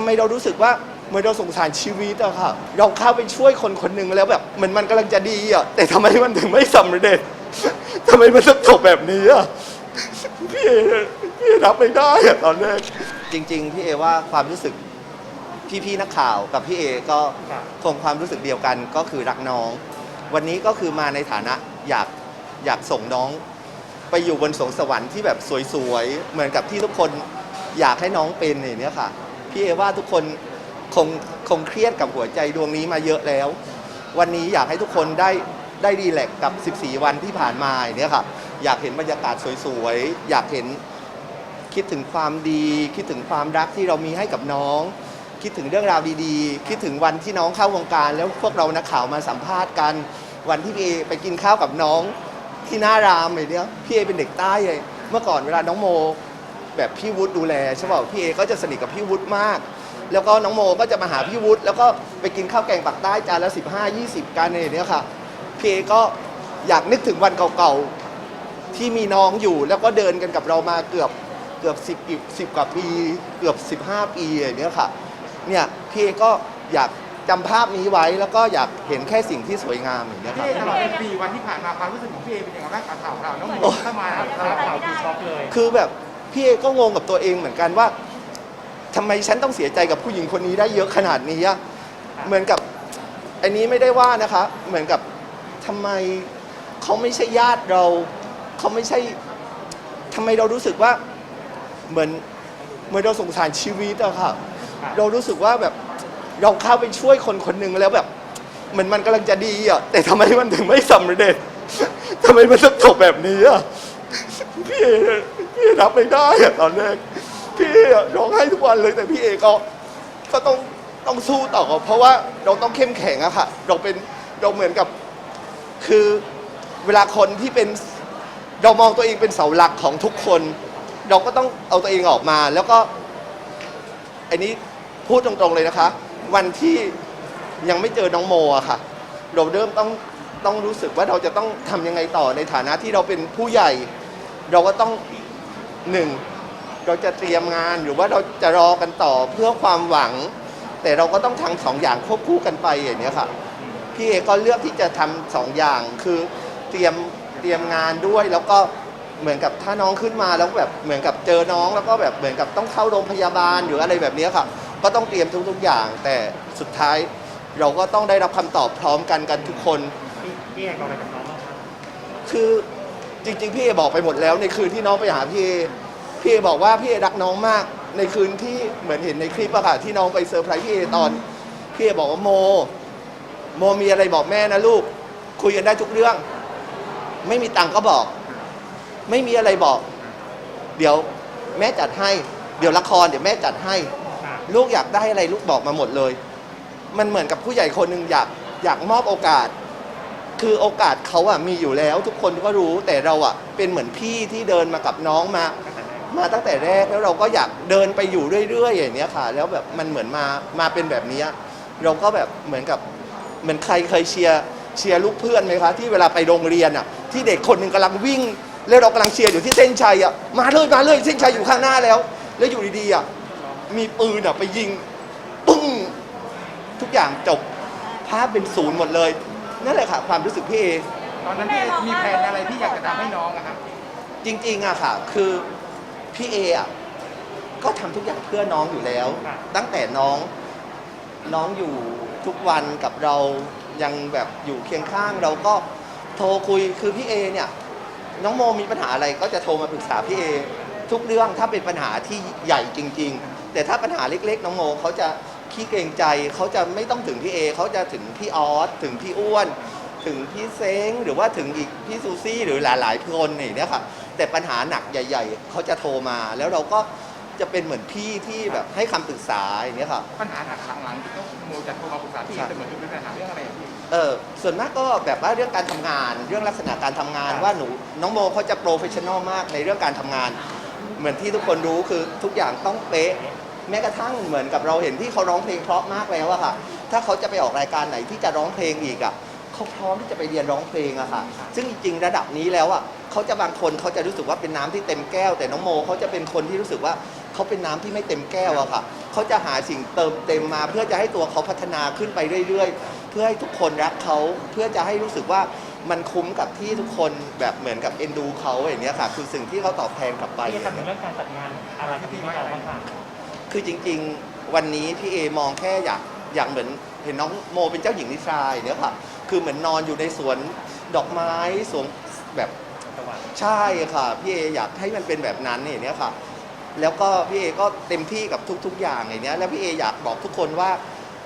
ำไมเรารู้สึกว่าเหมือนเราสงสารชีวิตอะค่ะ เราเข้าไปช่วยคนคนหนึ่งแล้วแบบเหมือนมันกำลังจะดีอะแต่ทำไมมันถึงไม่สำเร็จทำไมมันต้องจบแบบนี้อะพี่เอพี่เอรับไม่ได้อะตอนแรกจริง ๆ พี่เอว่าความรู้สึกพี่ๆนักข่าวกับพี่เอก็คงความรู้สึกเดียวกันก็คือรักน้อง วันนี้ก็คือมาในฐานะอยากอยากส่งน้อง ไปอยู่บนสวงสวรรค์ที่แบบสวยๆเหมือนกับที่ทุกคนอยากให้น้องเป็นอย่างนี้ค่ะ พี่เอว่าทุกคนคงคงเครียดกับหัวใจดวงนี้มาเยอะแล้ว วันนี้อยากให้ทุกคนได้ได้รีแลกกับ 14 วันที่ผ่านมาอย่างเนี้ยค่ะอยากเห็นบรรยากาศสวยๆ อยากเห็นคิดถึงความดี คิดถึงความรักที่เรามีให้กับน้อง คิดถึงเรื่องราวดีๆ คิดถึงวันที่น้องเข้าวงการ แล้วพวกเรานักข่าวมาสัมภาษณ์กัน วันที่พี่เอไปกินข้าวกับน้องที่หน้ารามไอ้เนี้ยพี่เอเป็นเด็กใต้เลยเมื่อก่อนเวลาน้องโม แบบพี่วุฒิดูแลใช่ป่ะพี่เอก็จะสนิทกับพี่วุฒิมาก แล้วก็น้องโมก็จะมาหาพี่วุฒิแล้วก็ไปกินข้าวแกงปักใต้จานละ 15 20 กันเนี่ยเนี้ยค่ะพี่เอก็อยากนึกถึงวันเก่าๆที่มีน้องอยู่ แล้วก็เดินกันกับเรามาเกือบเกือบ10อีก10กว่าปีเกือบ 15 ปีอย่างเนี้ยค่ะเนี่ยพี่เอก็อยากจำภาพนี้ไว้แล้วก็อยากเห็นแค่สิ่งที่สวยงามอย่างเนี้ยคพี่รับเอตลอดเป็นปีวันที่ผ่านมาความรู้สึกของพี่เอเป็นยังไงบ้างกับข่าวเราน้องหมูโอ้เข้ามาข่าวข่าวคือช็อกเลย คือแบบ พี่เอก็งงกับตัวเองเหมือนกันว่าทำไมฉันต้องเสียใจกับผู้หญิงคนนี้ได้เยอะขนาดนี้อะเหมือนกับอันนี้ไม่ได้ว่านะคะ เหมือนกับทำไมเขาไม่ใช่ญาติเราเขาไม่ใช่ทำไมเรารู้สึกว่าเหมือนเหมือนเราสงสารชีวิตอะค่ะครับเรารู้สึกว่าแบบเราเข้าไปช่วยคนคนหนึ่งแล้วแบบเหมือนมันกำลังจะดีอะแต่ทำไมมันถึงไม่สำเร็จ ทำไมมันต้องจบแบบนี้อะพี่เอ พี่รับไม่ได้อะตอนแรกพี่ร้องไห้ทุกวันเลยแต่พี่เอก็ก็ต้องต้องสู้ต่อ เพราะว่าเราต้องเข้มแข็งอะค่ะ เราเป็นเราเหมือนกับ คือเวลาคนที่เป็นเรามองตัวเองเป็นเสาหลักของทุกคน เราก็ต้องเอาตัวเองออกมา แล้วก็ อันนี้พูดตรงๆเลยนะคะ วันที่ยังไม่เจอน้องโมอะค่ะ เราเริ่มต้องต้องรู้สึกว่าเราจะต้องทำยังไงต่อในฐานะที่เราเป็นผู้ใหญ่ เราก็ต้อง หนึ่งเราจะเตรียมงานหรือว่าเราจะรอกันต่อเพื่อความหวัง แต่เราก็ต้องทำสองอย่างควบคู่กันไปอย่างเนี้ยค่ะพี่เอก็เลือกที่จะทำสองอย่างคือเตรียมเตรียมงานด้วยแล้วก็เหมือนกับถ้าน้องขึ้นมาแล้วแบบเหมือนกับเจอน้องแล้วก็แบบเหมือนกับต้องเข้าโรงพยาบาลหรืออะไรแบบเนี้ยค่ะ ก็ต้องเตรียมทุกๆอย่าง แต่สุดท้ายเราก็ต้องได้รับคำตอบพร้อมกันกันทุกคนพี่พี่เอบอกอะไรกับน้องบ้างครับคือ จริง ๆ พี่เอบอกไปหมดแล้วในคืนที่น้องไปหาพี่เอพี่เอบอกว่าพี่เอรักน้องมาก ในคืนที่เหมือนเห็นในคลิปอะค่ะที่น้องไปเซอร์ไพรส์พี่เอตอนพี่เอบอกว่าโม โมมีอะไรบอกแม่นะลูก คุยกันได้ทุกเรื่อง ไม่มีตังค์ก็บอก ไม่มีอะไรบอก เดี๋ยวแม่จัดให้ เดี๋ยวละครเดี๋ยวแม่จัดให้ ลูกอยากได้อะไรลูกบอกมาหมดเลย มันเหมือนกับผู้ใหญ่คนหนึ่งอยากอยากมอบโอกาส คือโอกาสเขาอะมีอยู่แล้ว ทุกคนก็รู้แต่เราอะเป็นเหมือนพี่ที่เดินมากับน้องมา มาตั้งแต่แรกแล้วเราก็อยากเดินไปอยู่เรื่อยๆอย่างเนี้ยค่ะ แล้วแบบมันเหมือนมามาเป็นแบบเนี้ยเราก็แบบเหมือนกับเหมือนใครเคยเชียร์เชียร์ลูกเพื่อนไหมคะที่เวลาไปโรงเรียนอะที่เด็กคนหนึ่งกำลังวิ่ง แล้วเรากำลังเชียร์อยู่ที่เส้นชัยอะมาเลยมาเลยเส้นชัยอยู่ข้างหน้าแล้ว แล้วอยู่ดีๆอะมีปืนอะไปยิงปึ้งทุกอย่างจบภาพเป็นศูนย์หมดเลย นั่นแหละค่ะ ความรู้สึกพี่เอตอนนั้นพี่เอมีแผนอะไรที่อยากจะทำให้น้องอะครับจริงๆอะค่ะ คือพี่เออะก็ทำทุกอย่างเพื่อน้องอยู่แล้วครับตั้งแต่น้องน้องอยู่ทุกวันกับเรายังแบบอยู่เคียงข้างเราก็โทรคุยคือพี่เอเนี่ย น้องโมมีปัญหาอะไรก็จะโทรมาปรึกษาพี่เอทุกเรื่องถ้าเป็นปัญหาที่ใหญ่จริง ๆ แต่ถ้าปัญหาเล็ก ๆ น้องโมเขาจะ ขี้เกรงใจเขาจะไม่ต้องถึงพี่เอเขาจะถึงพี่ออสถึงพี่อ้วน ถึงพี่เซ้งหรือว่าถึงอีกพี่ซูซี่หรือหลายๆคนอย่างเนี้ยค่ะแต่ปัญหาหนักใหญ่ ๆเขาจะโทรมา แล้วเราก็จะเป็นเหมือนพี่ที่แบบให้คำปรึกษาอย่างเนี้ยค่ะ ปัญหาหนักหลังๆที่ต้องโมจะโทรมาปรึกษาพี่เอเสมอคือเป็นปัญหาเรื่องอะไรอะพี่ เออส่วนมากก็แบบว่าเรื่องการทำงาน เรื่องลักษณะการทำงานครับว่าหนูน้องโมเขาจะโปรเฟชชั่นอลมากในเรื่องการทำงาน เหมือนที่ทุกคนรู้คือทุกอย่างต้องเป๊ะ แม้กระทั่งเหมือนกับเราเห็นที่เขาร้องเพลงเพราะมากแล้วอะค่ะ ถ้าเขาจะไปออกรายการไหนที่จะร้องเพลงอีกอะเขาพร้อมที่จะไปเรียนร้องเพลงอะค่ะ ซึ่งจริงๆระดับนี้แล้วอะเขาจะบางคนเขาจะรู้สึกว่าเป็นน้ำที่เต็มแก้ว แต่น้องโมเขาจะเป็นคนที่รู้สึกว่าเขาเป็นน้ำที่ไม่เต็มแก้วอะค่ะ เขาจะหาสิ่งเติมเต็มมา เพื่อจะให้ตัวเขาพัฒนาขึ้นไปเรื่อยๆ เพื่อให้ทุกคนรักเขา เพื่อจะให้รู้สึกว่ามันคุ้มกับที่ทุกคนแบบเหมือนกับเอ็นดูเขาอย่างเนี้ยค่ะ คือสิ่งที่เขาตอบแทนกลับไปพี่เอทำถึงเรื่องการจัดงานอะไรกับพี่เรบ้างคะ คือจริงๆวันนี้พี่เอมองแค่อยากอยากเหมือนเห็นน้องโมเป็นเจ้าหญิงนิทรายเนี้ยค่ะ คือเหมือนนอนอยู่ในสวนดอกไม้สวนแบบใช่ค่ะพี่เออยากให้มันเป็นแบบนั้นอย่เนี้ยค่ะ แล้วก็พี่เอก็เต็มที่กับทุก ๆ อย่างอย่างเนี้ยแล้วพี่เออยากบอกทุกคนว่า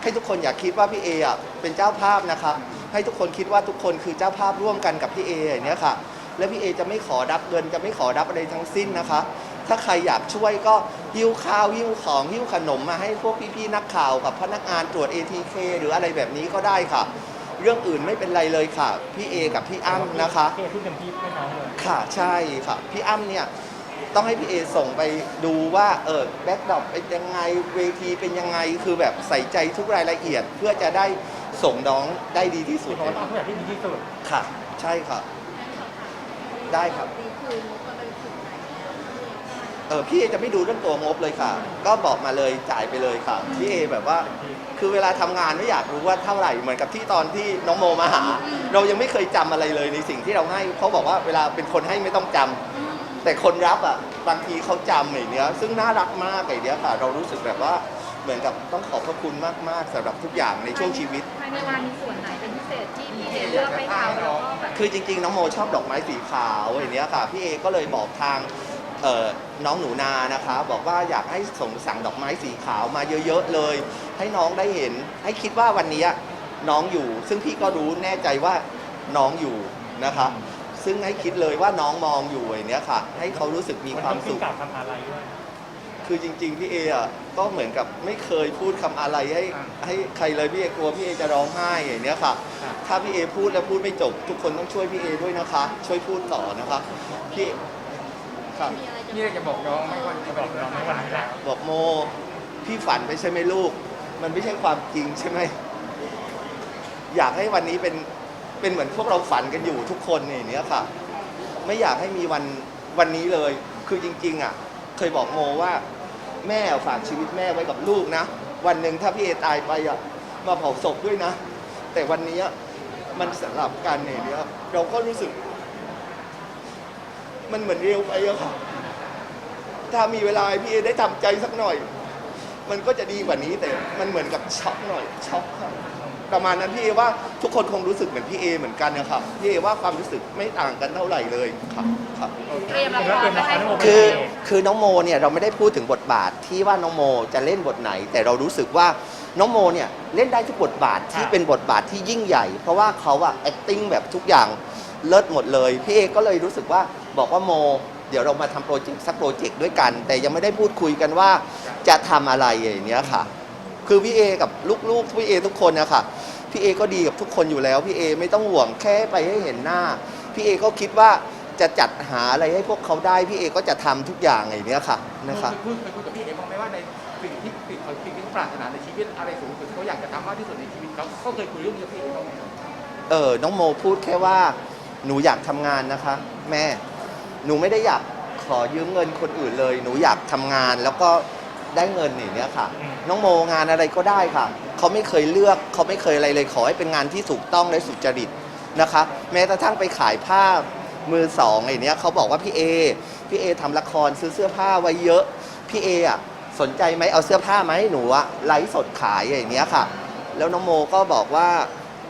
ให้ทุกคนอยากคิดว่าพี่เออะเป็นเจ้าภาพนะคะให้ทุกคนคิดว่าทุกคนคือเจ้าภาพร่วมกันกับพี่เออย่างเนี้ยค่ะ แล้วพี่เอจะไม่ขอรับเงินจะไม่ขอรับอะไรทั้งสิ้นนะคะ ถ้าใครอยากช่วยก็หิ้วข้าวหิ้วของหิ้วขนมมาให้พวกพี่ๆนักข่าวกับพนักงานตรวจ ATK หรืออะไรแบบนี้ก็ได้ค่ะ เรื่องอื่นไม่เป็นไรเลยค่ะ พี่เอกับพี่อ้ำนะคะพี่เอพูดเต็มที่ให้น้องเลยค่ะใช่ค่ะ พี่อ้ำเนี่ยต้องให้พี่เอส่งไปดูว่าเออแบ็กดรอปเป็นยังไงเวทีเป็นยังไงคือแบบใส่ใจทุกรายละเอียด เพื่อจะได้ส่งน้องได้ดีที่สุคือดผมว่าต้องทำทุกอย่างที่ดีที่สุดค่ะ ใช่ค่ะ ได้ครับ ดีคืนก็ไปถึงไหน เออพี่เอจะไม่ดูเรื่องตัวงบเลยค่ะ ก็บอกมาเลยจ่ายไปเลยค่ะพี่เอแบบว่า คือเวลาทำงานไม่อยากรู้ว่าเท่าไหร่เหมือนกับที่ตอนที่น้องโมมาหา เรายังไม่เคยจำอะไรเลยในสิ่งที่เราให้เขาบอกว่าเวลาเป็นคนให้ไม่ต้องจำ แต่คนรับอะบางทีเขาจำอย่างเนี้ยซึ่งน่ารักมากอย่างเนี้ยค่ะ เรารู้สึกแบบว่าเหมือนกับต้องขอบพระคุณมากๆสำหรับทุกอย่างในช่วงชีวิต ภายในงานมีส่วนไหนเป็นพิเศษที่พี่เอเลือกไปทำแล้วก็แบบคือจริงๆน้องโมชอบดอกไม้สีขาวอย่างเนี้ยค่ะพี่เอก็เลยบอกทางเอ่อ น้องหนูนานะคะ บอกว่าอยากให้ส่งสั่งดอกไม้สีขาวมาเยอะๆเลย ให้น้องได้เห็น ให้คิดว่าวันนี้น้องอยู่ ซึ่งพี่ก็รู้แน่ใจว่าน้องอยู่นะคะ ซึ่งให้คิดเลยว่าน้องมองอยู่อย่างเนี้ยค่ะ ให้เขารู้สึกมีความสุขนต้องขึ้นกับทำอะไรด้วย คือจริงๆพี่เออะก็เหมือนกับไม่เคยพูดคำอะไรให้ให้ใครเลยพี่เอกลัวพี่เอจะร้องไห้อย่างเนี้ยค่ะ ครับ ถ้าพี่เอพูดแล้วพูดไม่จบ ทุกคนต้องช่วยพี่เอด้วยนะคะ ช่วยพูดต่อนะคะพี่ ครับ มีอะไรจะนี่จะบอกน้องไม่ว่าจะบอกน้องไม่ว่าจะบอกโม พี่ฝันไปใช่ไหมลูก มันไม่ใช่ความจริงใช่ไหม อยากให้วันนี้เป็น เป็นเหมือนพวกเราฝันกันอยู่ทุกคนอย่างเนี้ยค่ะ ไม่อยากให้มีวันวันนี้เลย คือจริง ๆ อะ เคยบอกโมว่า แม่ฝากชีวิตแม่ไว้กับลูกนะ วันหนึ่งถ้าพี่เอตายไปอะ มาเผาศพด้วยนะ แต่วันนี้มันสลับกันอย่างเนี้ยเราก็รู้สึก มันเหมือนเร็วไปอะค่ะ ถ้ามีเวลาให้พี่เอได้ทำใจสักหน่อย มันก็จะดีกว่านี้แต่มันเหมือนกับช็อกหน่อยช็อกครับประมาณนั้นพี่เอว่าทุกคนคงรู้สึกเหมือนพี่เอเหมือนกันนะครับพี่เอว่าความรู้สึกไม่ต่างกันเท่าไหร่เลยครับครับเตรียมละครไว้ให้คือคือน้องโมเนี่ยเราไม่ได้พูดถึงบทบาทที่ว่าน้องโมจะเล่นบทไหน แต่เรารู้สึกว่าน้องโมเนี่ยเล่นได้ทุกบทบาทที่ครับเป็นบทบาทที่ยิ่งใหญ่ เพราะว่าเขาอะ acting แบบทุกอย่าง เลิศหมดเลย พี่เอก็เลยรู้สึกว่าบอกว่าโม เดี๋ยวเรามาทำโปรเจกต์สักโปรเจกต์ด้วยกัน แต่ยังไม่ได้พูดคุยกันว่าจะทำอะไรอย่างเนี้ยค่ะ คือพี่เอกับลูกๆพี่เอทุกคนนะคะพี่เอก็ดีกับทุกคนอยู่แล้วพี่เอไม่ต้องห่วงแค่ไปให้เห็นหน้าพี่เอก็คิดว่าจะจัดหาอะไรให้พวกเขาได้พี่เอก็จะทำทุกอย่างอย่างเนี้ยค่ะนะคะคุยเคยคุยกับพี่เอ๋บ้างไหมว่าในสิ่งที่สิ่งเขาสิ่งที่เขาปรารถนาในชีวิตอะไรสูงสุดที่เขาอยากจะทำมากที่สุดในชีวิตเขาเขาเคยคุยเรื่องนี้กับพี่เอ๋บ้างไหม เออน้องโมพูดแค่ว่า หนูอยากทำงานนะคะ แม่ หนูไม่ได้อยากขอยืมเงินคนอื่นเลย หนูอยากทำงานแล้วก็ได้เงินอย่างเนี้ยค่ะอืมน้องโมงานอะไรก็ได้ค่ะ เขาไม่เคยเลือกเขาไม่เคยอะไรเลยขอให้เป็นงานที่ถูกต้องและสุจริตนะคะ แม้กระทั่งไปขายผ้ามือสองไอ้เนี้ยเขาบอกว่าพี่เอพี่เอทำละครซื้อเสื้อผ้าไว้เยอะพี่เออะสนใจไหมเอาเสื้อผ้ามาให้หนูอะไลฟ์สดขายอย่างเนี้ยค่ะ แล้วน้องโมก็บอกว่า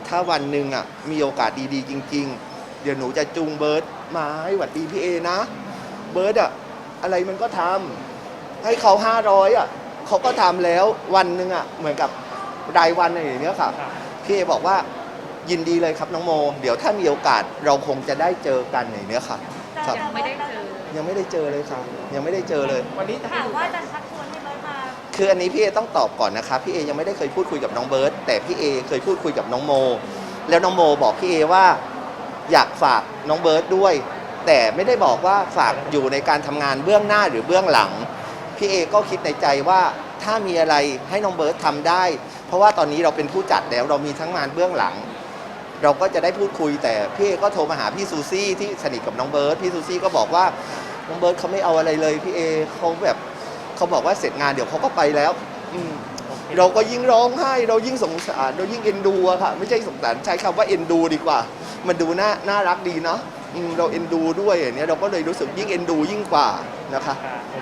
ถ้าวันหนึ่งอะมีโอกาสดีๆ จริง ๆ เดี๋ยวหนูจะจูงเบิร์ตมาให้หวัดดีพี่เอนะ เบิร์ตอะอะไรมันก็ทำให้เขาห้าร้อยอะเขาก็ทำแล้ววันหนึ่งอะเหมือนกับรายวันอะไรอย่างเงี้ยค่ะครับพี่เอบอกว่ายินดีเลยครับน้องโม เดี๋ยวถ้ามีโอกาสเราคงจะได้เจอกันอย่างเนี้ยค่ะ ครับ ยังไม่ได้เจอ ยังไม่ได้เจอเลยค่ะยังไม่ได้เจอเลย วันนี้จะให้ถามดูว่าจะชักชวนให้เบิร์ดมาคืออันนี้พี่เอต้องตอบก่อนนะคะพี่เอยังไม่ได้เคยพูดคุยกับน้องเบิร์ตแต่พี่เอเคยพูดคุยกับน้องโม แล้วน้องโมบอกพี่เอว่า อยากฝากน้องเบิร์ตด้วย แต่ไม่ได้บอกว่าฝากอยู่ในการทำงานเบื้องหน้าหรือเบื้องหลัง พี่เอก็คิดในใจว่าถ้ามีอะไรให้น้องเบิร์ตทำได้ เพราะว่าตอนนี้เราเป็นผู้จัดแล้วเรามีทั้งงานเบื้องหลัง เราก็จะได้พูดคุยแต่พี่เอก็โทรมาหาพี่ซูซี่ที่สนิทกับน้องเบิร์ตพี่ซูซี่ก็บอกว่าน้องเบิร์ตเขาไม่เอาอะไรเลยพี่เอเขาแบบเขาบอกว่าเสร็จงานเดี๋ยวเขาก็ไปแล้วอืม เราก็ยิ่งร้องไห้เรายิ่งสงสารเรายิ่งเอ็นดูอะค่ะ ไม่ใช่สงสารใช้คำว่าเอ็นดูดีกว่า มันดูน่าน่ารักดีเนาะอืมเราเอ็นดูด้วยอย่างเนี้ยเราก็เลยรู้สึกยิ่งเอ็นดูยิ่งกว่านะคะ ค่ะ